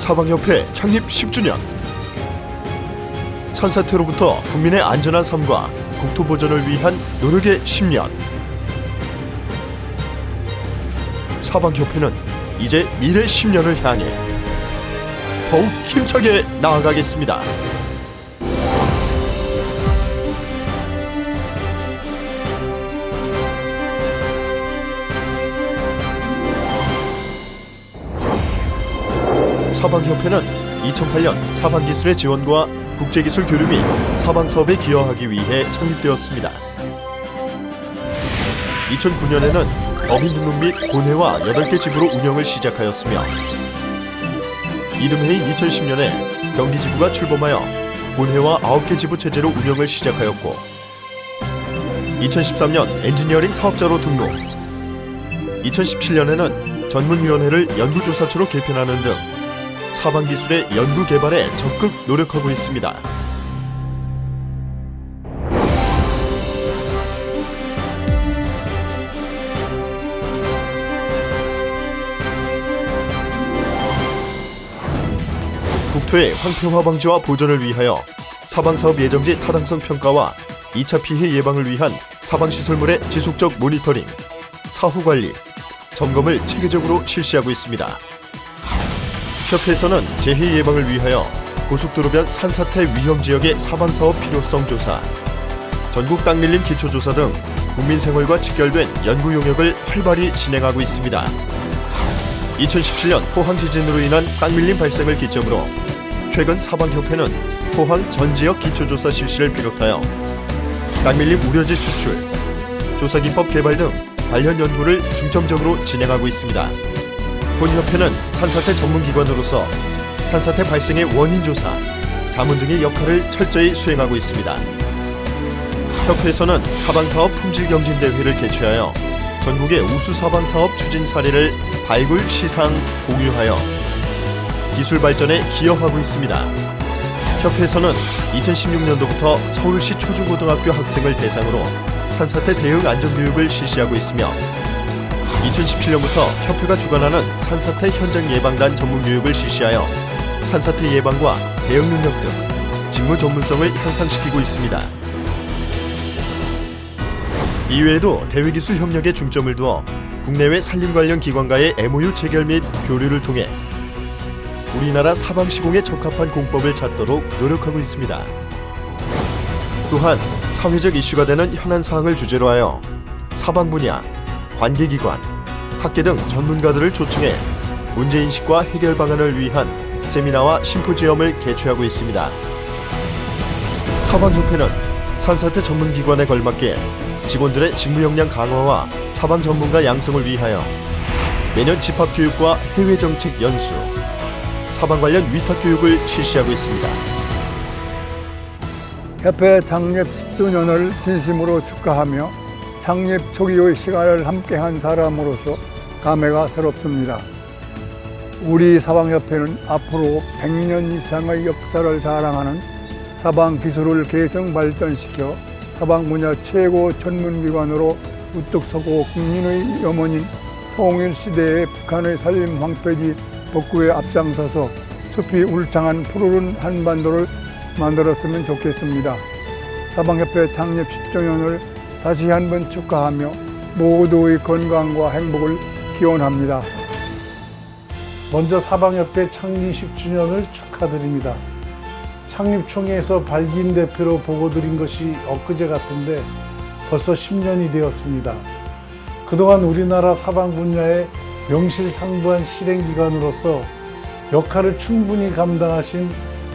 사방협회 창립 10주년 산사태로부터 국민의 안전한 삶과 국토 보전을 위한 노력의 10년 사방협회는 이제 미래 10년을 향해 더욱 힘차게 나아가겠습니다. 사방협회는 2008년 사방기술의 지원과 국제기술 교류 및 사방사업에 기여하기 위해 창립되었습니다. 2009년에는 어민 등록 및 본회와 8개 지부로 운영을 시작하였으며 이듬해인 2010년에 경기지부가 출범하여 본회와 9개 지부 체제로 운영을 시작하였고 2013년 엔지니어링 사업자로 등록 2017년에는 전문위원회를 연구조사처로 개편하는 등 사방 기술의 연구 개발에 적극 노력하고 있습니다. 국토의 황폐화 방지와 보전을 위하여 사방 사업 예정지 타당성 평가와 2차 피해 예방을 위한 사방 시설물의 지속적 모니터링, 사후 관리, 점검을 체계적으로 실시하고 있습니다. 협회에서는 재해 예방을 위하여 고속도로변 산사태 위험 지역의 사방사업 필요성 조사, 전국 땅밀림 기초조사 등 국민 생활과 직결된 연구 용역을 활발히 진행하고 있습니다. 2017년 포항 지진으로 인한 땅밀림 발생을 기점으로 최근 사방협회는 포항 전 지역 기초조사 실시를 비롯하여 땅밀림 우려지 추출, 조사기법 개발 등 관련 연구를 중점적으로 진행하고 있습니다. 본 협회는 산사태 전문기관으로서 산사태 발생의 원인 조사, 자문 등의 역할을 철저히 수행하고 있습니다. 협회에서는 사방사업 품질 경진 대회를 개최하여 전국의 우수 사방사업 추진 사례를 발굴, 시상, 공유하여 기술 발전에 기여하고 있습니다. 협회에서는 2016년도부터 서울시 초중고등학교 학생을 대상으로 산사태 대응 안전교육을 실시하고 있으며 2017년부터 협회가 주관하는 산사태 현장 예방단 전문 교육을 실시하여 산사태 예방과 대응 능력 등 직무 전문성을 향상시키고 있습니다. 이외에도 대외기술 협력에 중점을 두어 국내외 산림 관련 기관과의 MOU 체결 및 교류를 통해 우리나라 사방 시공에 적합한 공법을 찾도록 노력하고 있습니다. 또한 사회적 이슈가 되는 현안 사항을 주제로 하여 사방 분야, 관계기관, 학계 등 전문가들을 초청해 문제인식과 해결 방안을 위한 세미나와 심포지엄을 개최하고 있습니다. 사방협회는 산사태 전문기관에 걸맞게 직원들의 직무 역량 강화와 사방 전문가 양성을 위하여 매년 집합교육과 해외정책 연수, 사방 관련 위탁 교육을 실시하고 있습니다. 협회 창립 10주년을 진심으로 축하하며 창립 초기의 시간을 함께한 사람으로서 감회가 새롭습니다. 우리 사방협회는 앞으로 100년 이상의 역사를 자랑하는 사방 기술을 개성 발전시켜 사방 분야 최고 전문기관으로 우뚝 서고 국민의 염원인 통일 시대의 북한의 살림 황폐지 복구에 앞장서서 숲이 울창한 푸르른 한반도를 만들었으면 좋겠습니다. 사방협회 창립 10周년을 다시 한번 축하하며 모두의 건강과 행복을 기원합니다. 먼저 사방협회 창립 10주년을 축하드립니다. 창립총회에서 발기인 대표로 보고드린 것이 엊그제 같은데 벌써 10년이 되었습니다. 그동안 우리나라 사방 분야의 명실상부한 실행기관으로서 역할을 충분히 감당하신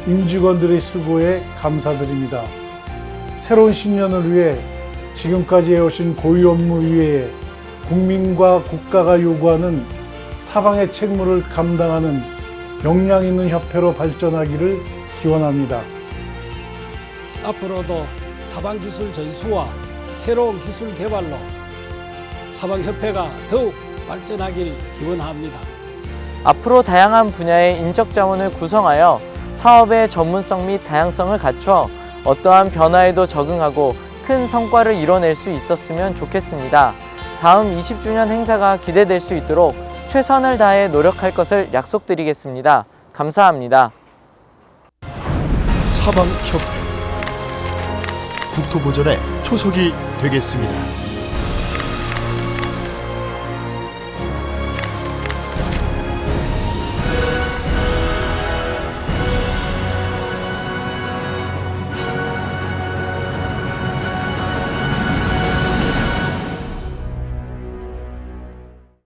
임직원들의 수고에 감사드립니다. 새로운 10년을 위해 지금까지 해오신 고유 업무 이외에 국민과 국가가 요구하는 사방의 책무를 감당하는 역량 있는 협회로 발전하기를 기원합니다. 앞으로도 사방 기술 전수와 새로운 기술 개발로 사방 협회가 더욱 발전하길 기원합니다. 앞으로 다양한 분야의 인적 자원을 구성하여 사업의 전문성 및 다양성을 갖춰 어떠한 변화에도 적응하고 큰 성과를 이뤄낼 수 있었으면 좋겠습니다. 다음 20주년 행사가 기대될 수 있도록 최선을 다해 노력할 것을 약속드리겠습니다. 감사합니다. 사방협회 국토보전의 초석이 되겠습니다.